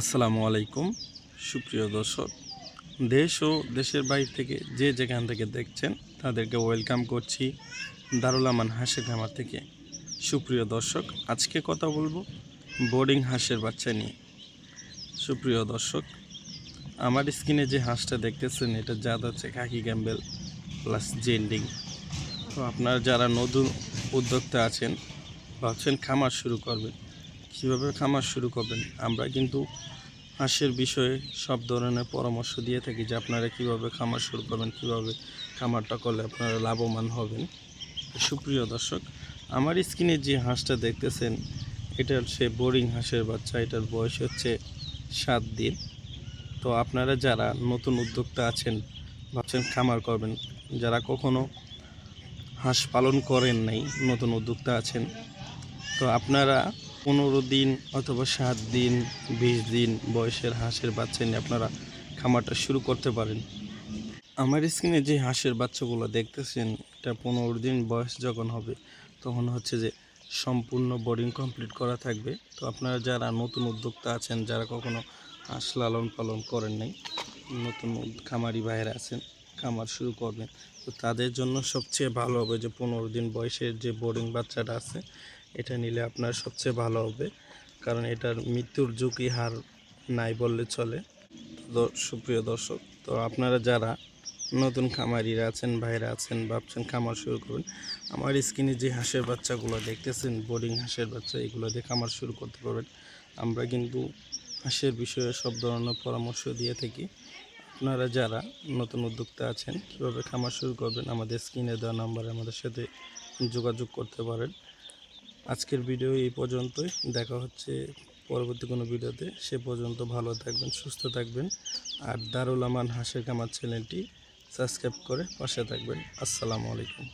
আসসালামু আলাইকুম। সুপ্রিয় দর্শক, দেশ ও দেশের বাইরে থেকে যে যেখান থেকে দেখছেন, তাদেরকে ওয়েলকাম করছি দারুল আমান হাঁসের খামার থেকে। সুপ্রিয় দর্শক, আজকে কথা বলব বোর্ডিং হাঁসের বাচ্চা নিয়ে। সুপ্রিয় দর্শক, আমার স্কিনে যে হাঁসটা দেখতেছেন, এটা জাত হচ্ছে খাকি গ্যাম্বেল প্লাস জেন্ডিং। তো আপনার যারা নতুন উদ্যোক্তা আছেন ভাবছেন খামার শুরু করবেন। কীভাবে খামার শুরু করবেন? আমরা কিন্তু হাঁসের বিষয়ে সব ধরনের পরামর্শ দিয়ে থাকি যে আপনারা কীভাবে খামার শুরু করবেন, কীভাবে খামারটা করলে আপনারা লাভবান হবেন। সুপ্রিয় দর্শক, আমার স্কিনে যে হাঁসটা দেখতেছেন, এটা হচ্ছে বোরিং হাঁসের বাচ্চা। এটার বয়স হচ্ছে সাত দিন। তো আপনারা যারা নতুন উদ্যোক্তা আছেন, ভাবছেন খামার করবেন, যারা কখনো হাঁস পালন করেন নাই, নতুন উদ্যোক্তা আছেন, তো আপনারা পনেরো দিন অথবা সাত দিন, বিশ দিন বয়সের হাঁসের বাচ্চা নিয়ে আপনারা খামারটা শুরু করতে পারেন। আমার স্ক্রিনে যে হাঁসের বাচ্চাগুলো দেখতেছেন, এটা পনেরো দিন বয়স যখন হবে, তখন হচ্ছে যে সম্পূর্ণ বোর্ডিং কমপ্লিট করা থাকবে। তো আপনারা যারা নতুন উদ্যোক্তা আছেন, যারা কখনো হাঁস লালন পালন করেন নাই, নতুন খামারি বাইরে আছেন খামার শুরু করবেন। তো তাদের জন্য সবচেয়ে ভালো হবে যে পনেরো দিন বয়সের যে বোর্ডিং বাচ্চাটা আছে, এটা নিলে আপনার সবচেয়ে ভালো হবে। কারণ এটার মৃত্যুর ঝুঁকি হার নাই বললে চলে। সুপ্রিয় দর্শক, তো আপনারা যারা নতুন খামারিরা আছেন, ভাইরা আছেন, ভাবছেন খামার শুরু করবেন আমার স্কিনে যে হাঁসের বাচ্চাগুলো দেখতেছেন বোর্ডিং হাঁসের বাচ্চা, এগুলো দিয়ে খামার শুরু করতে পারবেন। আমরা কিন্তু হাঁসের বিষয়ে সব ধরনের পরামর্শ দিয়ে থাকি। আপনারা যারা নতুন উদ্যোক্তা আছেন, কীভাবে খামার শুরু করবেন, আমাদের স্ক্রিনে দেওয়া নাম্বারে আমাদের সাথে যোগাযোগ করতে পারেন। আজকের ভিডিও এই পর্যন্তই। দেখা হচ্ছে পরবর্তী কোনো ভিডিওতে। সে পর্যন্ত ভালো থাকবেন, সুস্থ থাকবেন। আর দারুল আমান হাসের খামার চ্যানেলটি সাবস্ক্রাইব করে পাশে থাকবেন। আসসালামু আলাইকুম।